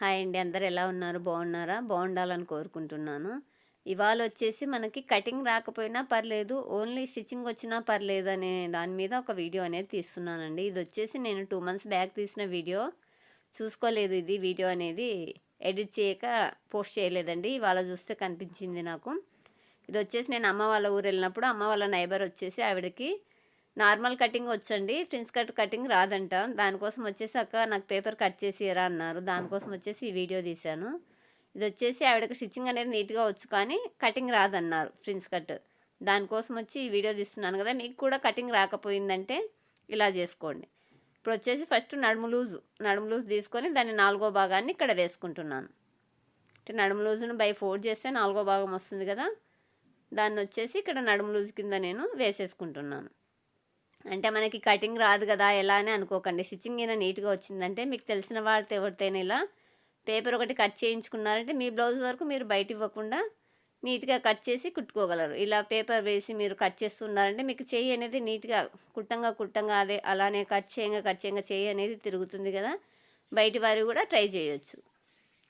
Hi అండి. అందరు ఎలా ఉన్నారు? బాగున్నారా? బాగుండాలని కోరుకుంటున్నాను. ఇవాళ వచ్చేసి మనకి కటింగ్ రాకపోయినా పర్లేదు ఓన్లీ స్టిచ్చింగ్ వచ్చినా పర్లేదు అనే దాని మీద ఒక వీడియో అనేది తీస్తున్నానండి. ఇది వచ్చేసి నేను టూ మంత్స్ బ్యాక్ తీసిన వీడియో. చూసుకోలేదు ఇది వీడియో అనేది. ఎడిట్ చేయక పోస్ట్ చేయలేదండి. ఇవాళ చూస్తే కనిపించింది నాకు. ఇది వచ్చేసి నేను అమ్మ వాళ్ళ ఊరు వెళ్ళినప్పుడు అమ్మ వాళ్ళ నైబర్ వచ్చేసి ఆవిడకి నార్మల్ కటింగ్ వచ్చండి ఫ్రిన్స్ కట్ కటింగ్ రాదంట. దానికోసం వచ్చేసి అక్క నాకు పేపర్ కట్ చేసి ఇరా అన్నారు దానికోసం వచ్చేసి ఈ వీడియో తీశాను. ఇది వచ్చేసి ఆవిడకి స్టిచ్చింగ్ అనేది నీట్గా వచ్చు కానీ కటింగ్ రాదన్నారు ఫ్రిన్స్ కట్. దానికోసం వచ్చి ఈ వీడియో తీస్తున్నాను కదా మీకు కూడా కటింగ్ రాకపోయిందంటే ఇలా చేసుకోండి. ఇప్పుడు వచ్చేసి ఫస్ట్ నడుము లూజు నడుము లూజ్ తీసుకొని దాన్ని నాలుగో భాగాన్ని ఇక్కడ వేసుకుంటున్నాను. అంటే నడుము లూజును బై ఫోర్ చేస్తే నాలుగో భాగం వస్తుంది కదా దాన్ని వచ్చేసి ఇక్కడ నడుము లూజ్ కింద నేను వేసేసుకుంటున్నాను. అంటే మనకి కటింగ్ రాదు కదా ఎలా అని అనుకోకండి. స్టిచ్చింగ్ అయినా నీట్గా వచ్చిందంటే మీకు తెలిసిన వాళ్ళతో ఎవరితోనే ఇలా పేపర్ ఒకటి కట్ చేయించుకున్నారంటే మీ బ్లౌజ్ వరకు మీరు బయట ఇవ్వకుండా నీట్గా కట్ చేసి కుట్టుకోగలరు. ఇలా పేపర్ వేసి మీరు కట్ చేస్తున్నారంటే మీకు చేయి అనేది నీట్గా కుట్టంగా కుట్టంగా అదే అలానే కట్ చేయంగా కట్ చేయంగా చేయి అనేది తిరుగుతుంది కదా. బయటి వారు కూడా ట్రై చేయొచ్చు.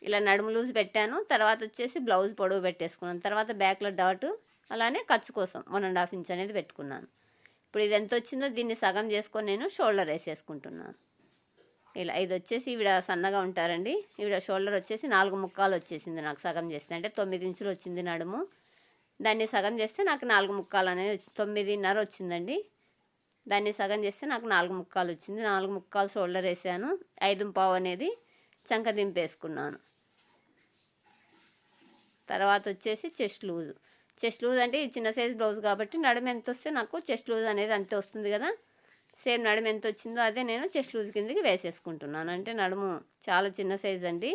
ఇలా నడుము లూజ్ పెట్టాను తర్వాత వచ్చేసి బ్లౌజ్ పొడవు పెట్టేసుకున్నాను. తర్వాత బ్యాక్లో డాట్ అలానే ఖర్చు కోసం వన్ అండ్ హాఫ్ ఇంచ్ అనేది పెట్టుకున్నాను. ఇప్పుడు ఇది ఎంత వచ్చిందో దీన్ని సగం చేసుకొని నేను షోల్డర్ వేసేసుకుంటున్నాను ఇలా ఇది వచ్చేసి ఈవిడ సన్నగా ఉంటారండి. ఈవిడ షోల్డర్ వచ్చేసి నాలుగు ముక్కాలు వచ్చేసింది నాకు సగం చేస్తే. అంటే తొమ్మిది ఇంచులు వచ్చింది నడుము. దాన్ని సగం చేస్తే నాకు నాలుగు ముక్కాలు అనేది తొమ్మిదిన్నర వచ్చిందండి. దాన్ని సగం చేస్తే నాకు నాలుగు ముక్కాలు వచ్చింది. నాలుగు ముక్కాలు షోల్డర్ వేసాను. ఐదు పావు అనేది చంక దింపేసుకున్నాను తర్వాత వచ్చేసి చెస్ట్ లూజ్. చెస్ట్ లూజ్ అంటే చిన్న సైజ్ బ్లౌజ్ కాబట్టి నడుము ఎంత వస్తే నాకు చెస్ట్ లూజ్ అనేది అంతే వస్తుంది కదా. సేమ్ నడుము ఎంత వచ్చిందో అదే నేను చెస్ట్ లూజ్ కిందకి వేసేసుకుంటున్నాను. అంటే నడుము చాలా చిన్న సైజ్ అండి.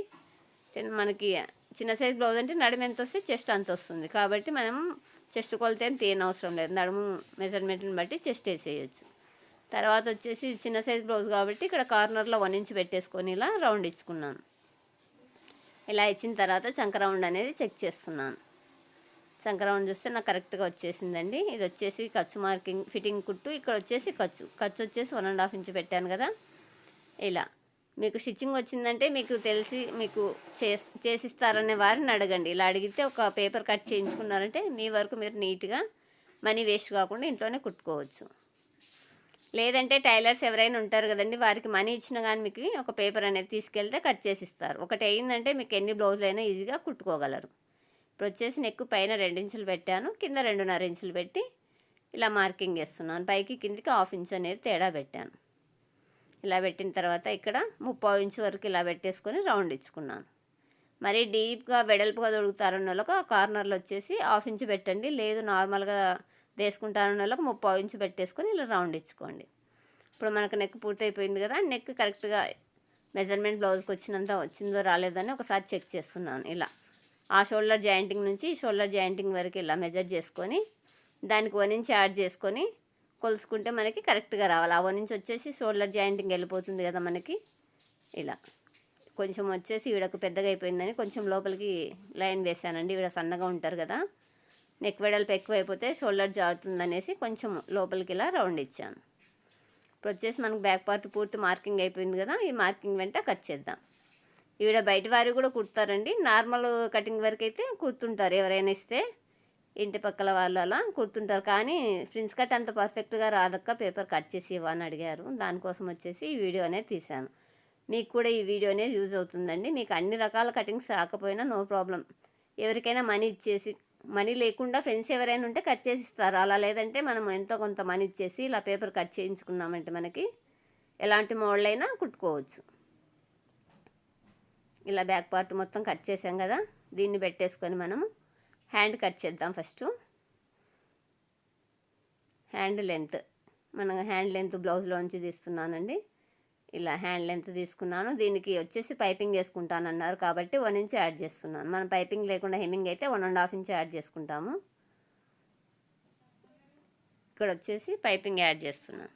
మనకి చిన్న సైజ్ బ్లౌజ్ అంటే నడుము ఎంత వస్తే చెస్ట్ అంత వస్తుంది. కాబట్టి మనం చెస్ట్ కొలత ఏం తీయనవసరం లేదు. నడుము మెజర్మెంట్ని బట్టి చెస్ట్ వేసేయచ్చు. తర్వాత వచ్చేసి చిన్న సైజ్ బ్లౌజ్ కాబట్టి ఇక్కడ కార్నర్లో వన్ ఇంచ్ పెట్టేసుకొని ఇలా రౌండ్ ఇచ్చుకున్నాను. ఇలా ఇచ్చిన తర్వాత చంక రౌండ్ అనేది చెక్ చేస్తున్నాను. సంక్రమణ చూస్తే నాకు కరెక్ట్గా వచ్చేసిందండి. ఇది వచ్చేసి ఖర్చు మార్కింగ్ ఫిట్టింగ్ కుట్టు ఇక్కడ వచ్చేసి ఖర్చు. ఖర్చు వచ్చేసి వన్ అండ్ హాఫ్ ఇంచ్ పెట్టాను కదా. ఇలా. మీకు స్టిచ్చింగ్ వచ్చిందంటే మీకు తెలిసి మీకు చేసిస్తారనే వారిని అడగండి. ఇలా అడిగితే ఒక పేపర్ కట్ చేయించుకున్నారంటే మీ వరకు మీరు నీట్గా మనీ వేస్ట్ కాకుండా ఇంట్లోనే కుట్టుకోవచ్చు. లేదంటే టైలర్స్ ఎవరైనా ఉంటారు కదండి వారికి మనీ ఇచ్చిన కానీ మీకు ఒక పేపర్ అనేది తీసుకెళ్తే కట్ చేసి ఇస్తారు ఒకటి అయిందంటే మీకు ఎన్ని బ్లౌజులు అయినా ఈజీగా కుట్టుకోగలరు. ఇప్పుడు వచ్చేసి నెక్ పైన రెండించులు పెట్టాను కింద రెండున్నర ఇంచులు పెట్టి ఇలా మార్కింగ్ వేస్తున్నాను పైకి కిందికి హాఫ్ ఇంచ్ అనేది తేడా పెట్టాను. ఇలా పెట్టిన తర్వాత ఇక్కడ ముప్పై ఇంచు వరకు ఇలా పెట్టేసుకొని రౌండ్ ఇచ్చుకున్నాను. మరి డీప్గా వెడల్పుగా దొరుకుతారన్న వాళ్ళకు ఆ కార్నర్లో వచ్చేసి హాఫ్ ఇంచ్ పెట్టండి లేదు నార్మల్గా వేసుకుంటారన్న వాళ్ళకు ముప్పై ఇంచు పెట్టేసుకొని ఇలా రౌండ్ ఇచ్చుకోండి. ఇప్పుడు మనకు నెక్ పూర్తయిపోయింది కదా నెక్ కరెక్ట్గా మెజర్మెంట్ బ్లౌజ్కి వచ్చినంత వచ్చిందో రాలేదని ఒకసారి చెక్ చేస్తున్నాను ఇలా. ఆ షోల్డర్ జాయింటింగ్ నుంచి షోల్డర్ జాయింటింగ్ వరకు ఇలా మెజర్ చేసుకొని దానికి వన్ ఇంచ్ యాడ్ చేసుకొని కొలుసుకుంటే మనకి కరెక్ట్గా రావాలి. ఆ వన్ ఇంచ్ వచ్చేసి షోల్డర్ జాయింటింగ్ వెళ్ళిపోతుంది కదా మనకి. ఇలా కొంచెం వచ్చేసి ఈవిడకు పెద్దగా అయిపోయిందని కొంచెం లోపలికి లైన్ వేసానండి ఈవిడ సన్నగా ఉంటారు కదా. నెక్ వెడల్పు ఎక్కువ అయిపోతే షోల్డర్ జారుతుందనేసి కొంచెం లోపలికి ఇలా రౌండ్ ఇచ్చాను. ఇప్పుడు వచ్చేసి మనకు బ్యాక్ పార్ట్ పూర్తి మార్కింగ్ అయిపోయింది కదా ఈ మార్కింగ్ వెంట కట్ చేద్దాం. ఈవిడ బయట వారు కూడా కుడతారండి. నార్మల్ కటింగ్ వరకు అయితే కుడుతుంటారు. ఎవరైనా ఇస్తే ఇంటి పక్కల వాళ్ళు అలా కుడుతుంటారు. కానీ ఫ్రిన్స్ కట్ అంత పర్ఫెక్ట్గా రాదక్క. పేపర్ కట్ చేసి ఇవ్వని అడిగారు. దానికోసం వచ్చేసి ఈ వీడియో అనేది తీశాను. మీకు కూడా ఈ వీడియో అనేది యూజ్ అవుతుందండి. మీకు అన్ని రకాల కటింగ్స్ రాకపోయినా నో ప్రాబ్లం. ఎవరికైనా మనీ ఇచ్చేసి మనీ లేకుండా ఫ్రెండ్స్ ఎవరైనా ఉంటే కట్ చేసి ఇస్తారు. అలా లేదంటే మనం ఎంతో కొంత మనీ ఇచ్చేసి ఇలా పేపర్ కట్ చేయించుకున్నామంటే మనకి ఎలాంటి మోడల్ అయినా కుట్టుకోవచ్చు. ఇలా బ్యాక్ పార్ట్ మొత్తం కట్ చేసాం కదా దీన్ని పెట్టేసుకొని మనము హ్యాండ్ కట్ చేద్దాం ఫస్ట్. హ్యాండ్ లెంత్ మన హ్యాండ్ లెంత్ బ్లౌజ్లోంచి తీస్తున్నానండి. ఇలా హ్యాండ్ లెంత్ తీసుకున్నాను. దీనికి వచ్చేసి పైపింగ్ వేసుకుంటాను అన్నారు కాబట్టి వన్ ఇంచ్ యాడ్ చేస్తున్నాను. మనం పైపింగ్ లేకుండా హెమ్మింగ్ అయితే one and half inch add చేసుకుంటాము. ఇక్కడ వచ్చేసి పైపింగ్ యాడ్ చేస్తున్నాను.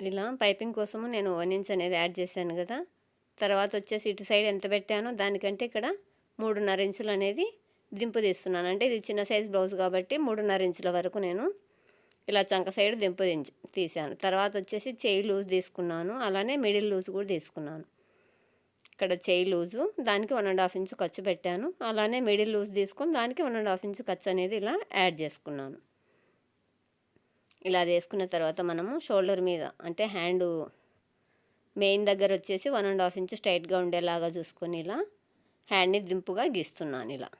ఇలా పైపింగ్ కోసము నేను వన్ ఇంచ్ అనేది యాడ్ చేశాను కదా. తర్వాత వచ్చేసి ఇటు సైడ్ ఎంత పెట్టానో దానికంటే ఇక్కడ మూడున్నర ఇంచులు అనేది దింపు తీస్తున్నాను. అంటే ఇది చిన్న సైజ్ బ్లౌజ్ కాబట్టి మూడున్నర ఇంచుల వరకు నేను ఇలా చంక సైడ్ దింపు దించి తీసాను తర్వాత వచ్చేసి చేయి లూజ్ తీసుకున్నాను. అలానే మిడిల్ లూజ్ కూడా తీసుకున్నాను. ఇక్కడ చేయి లూజు దానికి వన్ అండ్ హాఫ్ ఇంచు ఖర్చు పెట్టాను. అలానే మిడిల్ లూజ్ తీసుకొని దానికి వన్ అండ్ హాఫ్ ఇంచు ఖర్చు అనేది ఇలా యాడ్ చేసుకున్నాను. ఇలా చేసుకున్న తర్వాత మనము షోల్డర్ మీద అంటే హ్యాండ్ మెయిన్ దగ్గర వచ్చేసి వన్ అండ్ హాఫ్ ఇంచు స్ట్రైట్గా ఉండేలాగా చూసుకొని ఇలా హ్యాండ్ని దింపుగా గీస్తున్నాను ఇలా.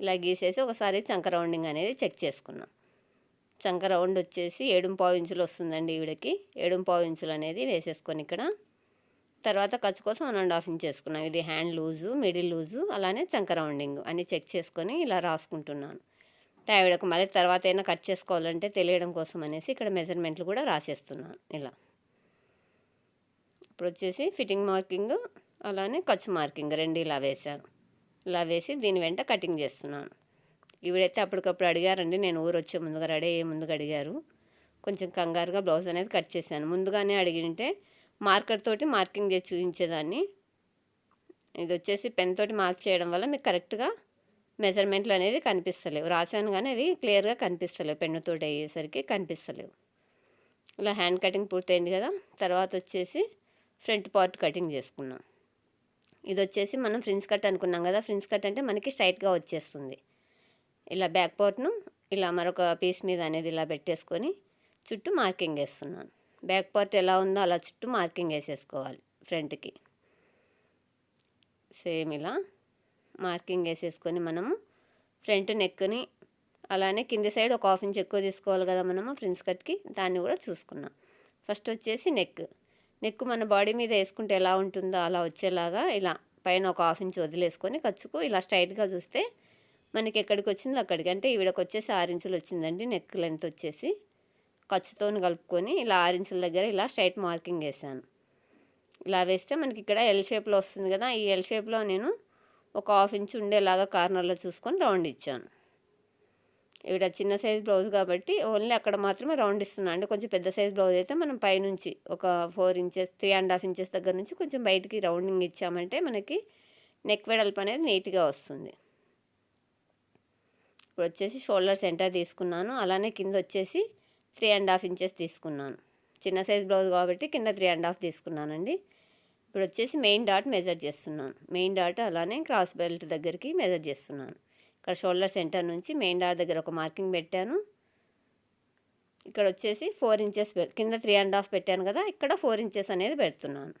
ఇలా గీసేసి ఒకసారి చంక రౌండింగ్ అనేది చెక్ చేసుకున్నాం. చంక రౌండ్ వచ్చేసి ఏడు పావు ఇంచులు వస్తుందండి ఈవిడకి ఏడు పావు ఇంచులు అనేది వేసేసుకొని ఇక్కడ. తర్వాత ఖర్చు కోసం వన్ అండ్ హాఫ్ ఇంచ్ వేసుకున్నాం. ఇది హ్యాండ్ లూజు మిడిల్ లూజు అలానే చంక రౌండింగ్ అని చెక్ చేసుకొని ఇలా రాసుకుంటున్నాను. ఆవిడకు మళ్ళీ తర్వాత అయినా కట్ చేసుకోవాలంటే తెలియడం కోసం అనేసి ఇక్కడ మెజర్మెంట్లు కూడా రాసేస్తున్నాను. ఇలా. ఇప్పుడు వచ్చేసి ఫిట్టింగ్ మార్కింగ్ అలానే ఖర్చు మార్కింగ్ రెండు ఇలా వేశాను. ఇలా వేసి దీని వెంట కటింగ్ చేస్తున్నాను. ఈవిడైతే అప్పటికప్పుడు అడిగారండి నేను ఊరు వచ్చే ముందుగా రెడీ అయ్యే ముందుగా అడిగారు. కొంచెం కంగారుగా బ్లౌజ్ అనేది కట్ చేశాను. ముందుగానే అడిగింటే మార్కర్ తోటి మార్కింగ్ చేసి చూపించేదాన్ని. ఇది వచ్చేసి పెన్ తోటి మార్క్ చేయడం వల్ల మీకు కరెక్ట్గా మెజర్మెంట్లు అనేది కనిపిస్తలేవు. రాశాను కానీ అవి క్లియర్గా కనిపిస్తలేవు. పెన్నుతోటి అయ్యేసరికి కనిపిస్తలేవు. ఇలా హ్యాండ్ కటింగ్ పూర్తయింది కదా! తర్వాత వచ్చేసి ఫ్రంట్ పార్ట్ కటింగ్ చేసుకున్నాం. ఇది వచ్చేసి మనం ఫ్రిన్స్ కట్ అనుకున్నాం కదా ఫ్రిన్స్ కట్ అంటే మనకి స్ట్రైట్గా వచ్చేస్తుంది. ఇలా బ్యాక్ పార్ట్ను ఇలా మరొక పీస్ మీద అనేది ఇలా పెట్టేసుకొని చుట్టూ మార్కింగ్ వేస్తున్నాను బ్యాక్ పార్ట్ ఎలా ఉందో అలా చుట్టూ మార్కింగ్ వేసేసుకోవాలి ఫ్రంట్కి. సేమ్ ఇలా మార్కింగ్ వేసేసుకొని మనము ఫ్రంట్ నెక్ని అలానే కింది సైడ్ ఒక హాఫ్ ఇంచ్ ఎక్కువ తీసుకోవాలి కదా మనము ఫ్రిన్స్ కట్కి దాన్ని కూడా చూసుకున్నాం. ఫస్ట్ వచ్చేసి నెక్. నెక్ మన బాడీ మీద వేసుకుంటే ఎలా ఉంటుందో అలా వచ్చేలాగా ఇలా పైన ఒక హాఫ్ ఇంచ్ వదిలేసుకొని ఖర్చుకు ఇలా స్ట్రైట్గా చూస్తే మనకి ఎక్కడికి వచ్చిందో అక్కడికి. అంటే ఈవిడకి వచ్చేసి ఆరు ఇంచులు వచ్చిందండి నెక్ లెంత్ వచ్చేసి. ఖర్చుతో కలుపుకొని ఇలా ఆరు ఇంచుల దగ్గర ఇలా స్ట్రైట్ మార్కింగ్ వేసాను ఇలా వేస్తే మనకి ఇక్కడ ఎల్ షేప్లో వస్తుంది కదా ఈ ఎల్ షేప్లో నేను ఒక హాఫ్ ఇంచ్ ఉండేలాగా కార్నర్లో చూసుకొని రౌండ్ ఇచ్చాను. ఇక్కడ చిన్న సైజ్ బ్లౌజ్ కాబట్టి ఓన్లీ అక్కడ మాత్రమే రౌండ్ ఇస్తున్నాను అంటే కొంచెం పెద్ద సైజ్ బ్లౌజ్ అయితే మనం పైనుంచి ఒక four inches three and half inches దగ్గర నుంచి కొంచెం బయటికి రౌండింగ్ ఇచ్చామంటే మనకి నెక్ వెడల్పు అనేది నీట్గా వస్తుంది. ఇప్పుడు వచ్చేసి షోల్డర్ సెంటర్ తీసుకున్నాను. అలానే కింద వచ్చేసి త్రీ అండ్ హాఫ్ ఇంచెస్ తీసుకున్నాను. చిన్న సైజ్ బ్లౌజ్ కాబట్టి కింద త్రీ అండ్ హాఫ్ తీసుకున్నానండి. ఇప్పుడు వచ్చేసి మెయిన్ డాట్ మెజర్ చేస్తున్నాను. మెయిన్ డాట్ అలానే క్రాస్ బెల్ట్ దగ్గరికి మెజర్ చేస్తున్నాను. ఇక్కడ షోల్డర్ సెంటర్ నుంచి మెయిన్ డార్ దగ్గర ఒక మార్కింగ్ పెట్టాను. ఇక్కడ వచ్చేసి ఫోర్ ఇంచెస్ కింద త్రీ అండ్ హాఫ్ పెట్టాను కదా ఇక్కడ ఫోర్ ఇంచెస్ అనేది పెడుతున్నాను.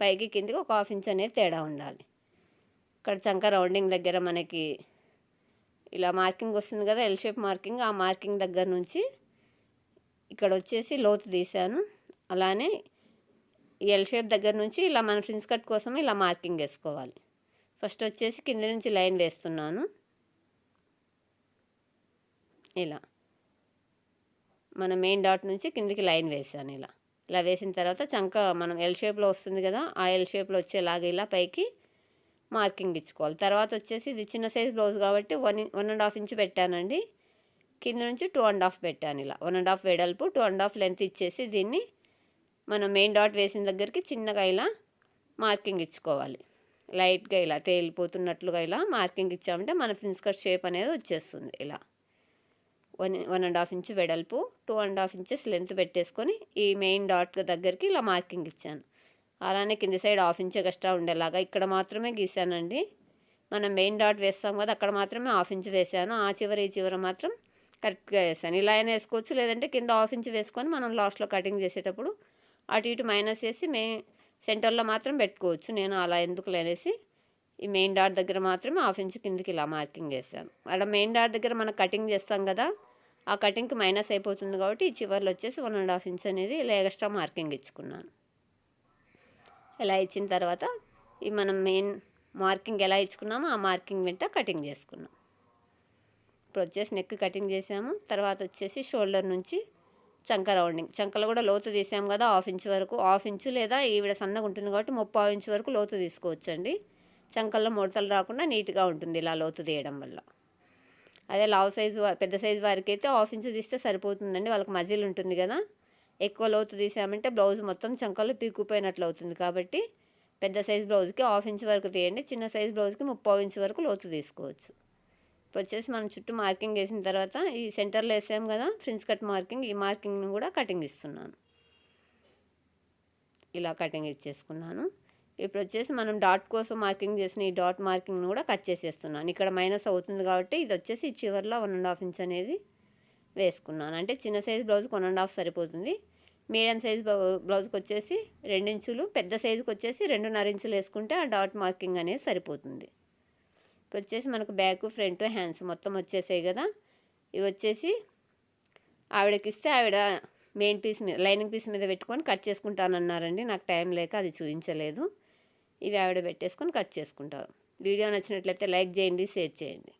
పైకి కిందికి ఒక హాఫ్ ఇంచ్ అనేది తేడా ఉండాలి. ఇక్కడ చంక రౌండింగ్ దగ్గర మనకి ఇలా మార్కింగ్ వస్తుంది కదా ఎల్ షేప్ మార్కింగ్ ఆ మార్కింగ్ దగ్గర నుంచి ఇక్కడ వచ్చేసి లోతు తీశాను. అలానే ఎల్ షేప్ దగ్గర నుంచి ఇలా మన ఫ్రిన్స్ కట్ కోసం ఇలా మార్కింగ్ వేసుకోవాలి. ఫస్ట్ వచ్చేసి కింద నుంచి లైన్ వేస్తున్నాను. ఇలా. మన మెయిన్ డాట్ నుంచి కిందికి లైన్ వేసాను ఇలా. ఇలా వేసిన తర్వాత చంక మనం ఎల్ షేప్లో వస్తుంది కదా ఆ ఎల్ షేప్లో వచ్చేలాగా ఇలా పైకి మార్కింగ్ ఇచ్చుకోవాలి. తర్వాత వచ్చేసి ఇది చిన్న సైజ్ బ్లౌజ్ కాబట్టి one one and half inch పెట్టానండి. కింద నుంచి టూ అండ్ హాఫ్ పెట్టాను ఇలా. వన్ అండ్ హాఫ్ వెడల్పు టూ అండ్ హాఫ్ లెంత్ ఇచ్చేసి దీన్ని మనం మెయిన్ డాట్ వేసిన దగ్గరికి చిన్నగా ఇలా మార్కింగ్ ఇచ్చుకోవాలి. లైట్గా ఇలా తేలిపోతున్నట్లుగా ఇలా మార్కింగ్ ఇచ్చామంటే మన ప్రిన్స్ షేప్ అనేది వచ్చేస్తుంది ఇలా. One one and half inch వెడల్పు two and half inches length పెట్టేసుకొని ఈ మెయిన్ డాట్ దగ్గరికి ఇలా మార్కింగ్ ఇచ్చాను. అలానే కింది సైడ్ హాఫ్ ఇంచ్ ఎక్స్ట్రా ఉండేలాగా ఇక్కడ మాత్రమే గీసానండి మనం మెయిన్ డాట్ వేస్తాం కదా అక్కడ మాత్రమే హాఫ్ ఇంచ్ వేసాను ఆ చివరి ఈ చివర మాత్రం కరెక్ట్గా వేసాను ఇలా అయినా వేసుకోవచ్చు లేదంటే కింద హాఫ్ ఇంచ్ వేసుకొని మనం లాస్ట్లో కటింగ్ చేసేటప్పుడు అటు ఇటు మైనస్ చేసి మే సెంటర్లో మాత్రం పెట్టుకోవచ్చు. నేను అలా ఎందుకు లేనేసి ఈ మెయిన్ డాట్ దగ్గర మాత్రమే హాఫ్ ఇంచ్ కిందకి ఇలా మార్కింగ్ చేశాను. అక్కడ మెయిన్ డాట్ దగ్గర మనం కటింగ్ చేస్తాం కదా ఆ కటింగ్కి మైనస్ అయిపోతుంది కాబట్టి ఈ చివరిలో వచ్చేసి వన్ అండ్ హాఫ్ ఇంచ్ అనేది ఇలా ఎక్స్ట్రా మార్కింగ్ ఇచ్చుకున్నాను. ఇలా ఇచ్చిన తర్వాత ఈ మనం మెయిన్ మార్కింగ్ ఎలా ఇచ్చుకున్నామో ఆ మార్కింగ్ వెంట కటింగ్ చేసుకున్నాం. ఇప్పుడు వచ్చేసి నెక్ కటింగ్ చేసాము తర్వాత వచ్చేసి షోల్డర్ నుంచి చంక రౌండింగ్. చంకలు కూడా లోతు తీసాము కదా హాఫ్ ఇంచ్ వరకు హాఫ్ ఇంచు లేదా ఈవిడ సన్నగా ఉంటుంది కాబట్టి ముప్పై ఇంచు వరకు లోతు తీసుకోవచ్చండి. చంకల్లో ముడతలు రాకుండా నీట్గా ఉంటుంది ఇలా లోతు తీయడం వల్ల. అదే లావ్ సైజు పెద్ద సైజు వారికి అయితే హాఫ్ ఇంచు తీస్తే సరిపోతుందండి వాళ్ళకి మజిల్ ఉంటుంది కదా. ఎక్కువ లోతు తీసామంటే బ్లౌజ్ మొత్తం చంకలు పీక్కుపోయినట్లు అవుతుంది కాబట్టి పెద్ద సైజ్ బ్లౌజ్కి హాఫ్ ఇంచ్ వరకు తీయండి చిన్న సైజ్ బ్లౌజ్కి ముప్పై ఇంచ్ వరకు లోతు తీసుకోవచ్చు. ఇప్పుడు వచ్చేసి మనం చుట్టూ మార్కింగ్ వేసిన తర్వాత ఈ సెంటర్లో వేసాం కదా ఫ్రిన్స్ కట్ మార్కింగ్ ఈ మార్కింగ్ని కూడా కటింగ్ ఇస్తున్నాను. ఇలా కటింగ్ ఇచ్చేసుకున్నాను. ఇప్పుడు వచ్చేసి మనం డాట్ కోసం మార్కింగ్ చేసిన ఈ డాట్ మార్కింగ్ను కూడా కట్ చేసేస్తున్నాను. ఇక్కడ మైనస్ అవుతుంది కాబట్టి ఇది వచ్చేసి చివరిలో వన్ అండ్ హాఫ్ ఇంచ్ అనేది వేసుకున్నాను. అంటే చిన్న సైజు బ్లౌజ్కి వన్ అండ్ హాఫ్ సరిపోతుంది. మీడియం సైజ్ బ్లౌజ్కి వచ్చేసి ఇంచులు పెద్ద సైజుకి వచ్చేసి రెండున్నర ఇంచులు వేసుకుంటే ఆ డాట్ మార్కింగ్ అనేది సరిపోతుంది. ఇప్పుడు వచ్చేసి మనకు బ్యాక్ ఫ్రంట్ హ్యాండ్స్ మొత్తం వచ్చేసాయి కదా. ఇవి వచ్చేసి ఆవిడకి ఇస్తే ఆవిడ మెయిన్ పీస్ మీద లైనింగ్ పీస్ మీద పెట్టుకొని కట్ చేసుకుంటానన్నారండి. నాకు టైం లేక అది చూపించలేదు. ఇవి ఆవిడ పెట్టేసుకొని కట్ చేసుకుంటారు. వీడియో నచ్చినట్లయితే లైక్ చేయండి షేర్ చేయండి.